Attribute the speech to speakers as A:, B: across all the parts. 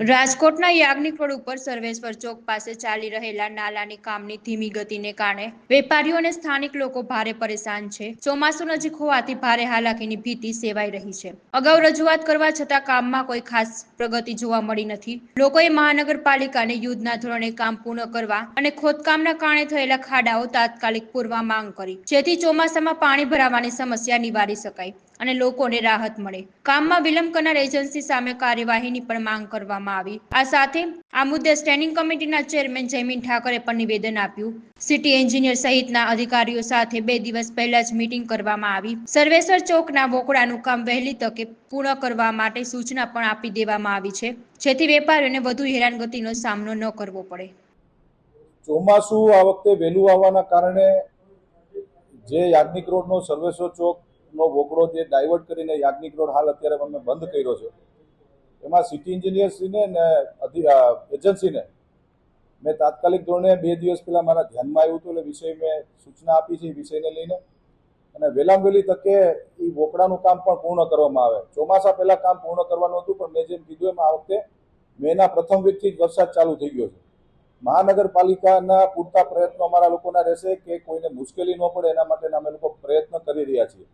A: રાજકોટના યાજ્ઞિક રોડ ઉપર સર્વેશ્વર ચોક પાસે ચાલી રહેલા નાલાની કામની ધીમી ગતિને કારણે વેપારીઓ અને સ્થાનિક લોકો ભારે પરેશાન છે. ચોમાસું નજીક હોવાથી ભારે હાલાકીની ભીતિ સેવાઈ રહી છે. અગાઉ રજૂઆત કરવા છતાં કામમાં કોઈ ખાસ પ્રગતિ જોવા મળી નથી. લોકોએ મહાનગરપાલિકાને યુદ્ધના ધોરણે કામ પૂર્ણ કરવા અને ખોદકામના કારણે થયેલા ખાડાઓ તાત્કાલિક પૂરવા માંગ કરી, જેથી ચોમાસામાં પાણી ભરાવાની સમસ્યા નિવારી શકાય. અને લોકોને રાહત મળે. કામમાં વિલંબ કરનાર એજન્સી સામે કાર્યવાહીની પણ માંગ કરવામાં આવી. આ સાથે આ મુદ્દે સ્ટેન્ડિંગ કમિટીના ચેરમેન જયમીન ઠાકરે પણ નિવેદન આપ્યું. સિટી એન્જિનિયર સહિતના અધિકારીઓ સાથે બે દિવસ પહેલા જ મીટિંગ કરવામાં આવી. સર્વેસર ચોકના વોકડાનું કામ વહેલી તકે પૂર્ણ કરવા માટે સૂચના પણ આપી દેવામાં આવી છે, જેથી વેપારીઓને વધુ હેરાનગતિનો સામનો ન કરવો પડે.
B: ચોમાસું આ વખતે વહેલું આવવાના કારણે જે યાજ્ઞિક રોડનો સર્વેશ્વર ચોકનો વોકડો જે ડાયવર્ટ કરીને યાજ્ઞિક રોડ હાલ અત્યારે અમે બંધ કર્યો છે. એમાં સિટી એન્જિનિયર્સને ને એજન્સીને મેં તાત્કાલિક ધોરણે બે દિવસ પહેલાં મારા ધ્યાનમાં આવ્યું હતું એટલે વિષય મેં સૂચના આપી છે એ વિષયને લઈને. અને વહેલામાં વહેલી તકે એ વોકડાનું કામ પણ પૂર્ણ કરવામાં આવે. ચોમાસા પહેલાં કામ પૂર્ણ કરવાનું હતું, પણ મેં જેમ કીધું એમ આ વખતે મેના પ્રથમ વીકથી જ વરસાદ ચાલુ થઈ ગયો છે. મહાનગરપાલિકાના પૂરતા પ્રયત્નો અમારા લોકોના રહેશે કે કોઈને મુશ્કેલી ન પડે એના માટેના અમે લોકો પ્રયત્ન કરી રહ્યા છીએ.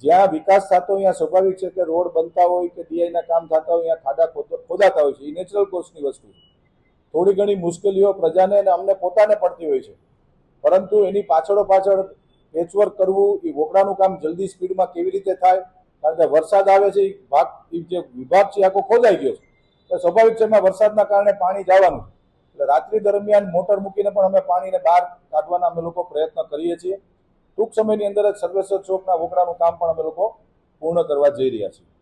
B: જ્યાં વિકાસ થતો અહીંયા સ્વાભાવિક છે કે રોડ બનતા હોય કે ડીઆઈના કામ થતા હોય અહીંયા ખાડા ખોદ- ખોદાતા હોય છે. એ નેચરલ કોર્સની વસ્તુ છે. થોડી ઘણી મુશ્કેલીઓ પ્રજાને અને અમને પોતાને પડતી હોય છે. પરંતુ એની પાછળો પાછળ પેચવર્ક કરવું, એ વોકડાનું કામ જલ્દી સ્પીડમાં કેવી રીતે થાય? કારણ કે વરસાદ આવે છે, એ ભાગ, એ જે વિભાગ છે આખો ખોદાઈ ગયો છે. તો સ્વાભાવિક છે એમાં વરસાદના કારણે પાણી જવાનું એટલે રાત્રિ દરમિયાન મોટર મૂકીને પણ અમે પાણીને બહાર કાઢવાના અમે લોકો પ્રયત્ન કરીએ છીએ. ટૂંક સમયની અંદર જ સર્વેશ્વર ચોકના વોકડાનું કામ પણ અમે લોકો પૂર્ણ કરવા જઈ રહ્યા છીએ.